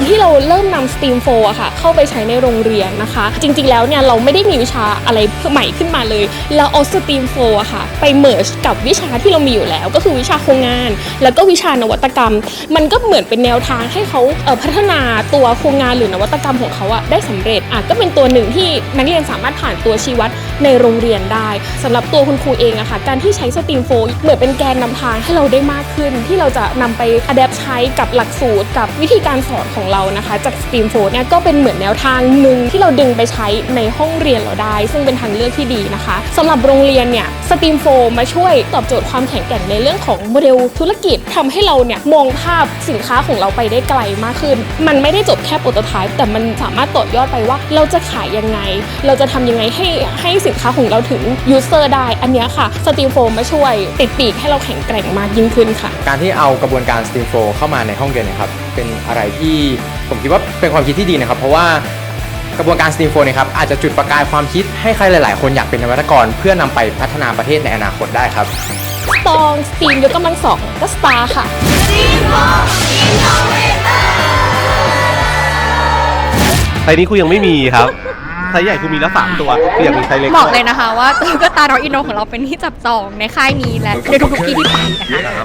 การที่เราเริ่มนำ Steam 4อะค่ะเข้าไปใช้ในโรงเรียนนะคะ จริงๆแล้วเนี่ยเราไม่ได้มีวิชาอะไรใหม่ขึ้นมาเลย เราเอา Steam 4อะค่ะไป merge กับวิชาที่เรามีอยู่แล้ว ก็คือวิชาโครงงาน แล้วก็วิชานวัตกรรม มันก็เหมือนเป็นแนวทางให้เขาเพัฒนาตัวโครงงานหรือนวัตกรรมของเขาอะได้สำเร็จอะก็เป็นตัวหนึ่งที่นักเรียนสามารถผ่านตัวชีวัดในโรงเรียนได้สำหรับตัวคุณครูเองอะค่ะการที่ใช้ Steam 4เหมือนเป็นแกนนำทางให้เราได้มากขึ้น ที่เราจะนำไป adapt ใช้กับหลักสูตรกับวิธีการสอนของเรานะคะ จาก Steam 4เนี่ยก็เป็นเหมือนแนวทางหนึ่งที่เราดึงไปใช้ในห้องเรียนเราได้ ซึ่งเป็นทางเลือกที่ดีนะคะสำหรับโรงเรียนเนี่ย Steam 4มาช่วยตอบโจทย์ความแข็งแกร่งในเรื่องของโมเดลธุรกิจทำให้เราเนี่ยมองภาพสินค้าของเราไปได้ไกลมากขึ้น มันไม่ได้จบแค่โปรโตไทป์แต่มันสามารถต่อยอดไปว่าเราจะขายยังไง เราจะทำยังไงให้ให้สินค้าของเราถึงยูเซอร์ได้ อันนี้ค่ะ Steam 4มาช่วยติดปีกให้เราแข็งแกร่งมากยิ่งขึ้นค่ะ การที่เอากระบวนการ Steam Flow เข้ามาในห้องเรียนนะครับ เป็นอะไรที่ผมคิดว่าเป็นความคิดที่ดีนะครับ เพราะว่ากระบวนการ Steam Flow เนะครับอาจจะจุดประกายความคิดให้ใครหลาย ๆ คนอยากเป็นนวัตกร เพื่อนำไปพัฒนาประเทศในอนาคตได้ครับตองสตีมยกกำลังสองก็สตาร์ค่ะไซส์นี้ครูยังไม่มีครับไซส์ใหญ่ครูมีแล้วสามตัวครูอยากมีไซส์เล็กบอกเลยนะคะว่าตุ๊กตาน้องอินโนของเราเป็นที่จับจองในค่ายนี้และในทุกๆที่ที่ไปนะคะ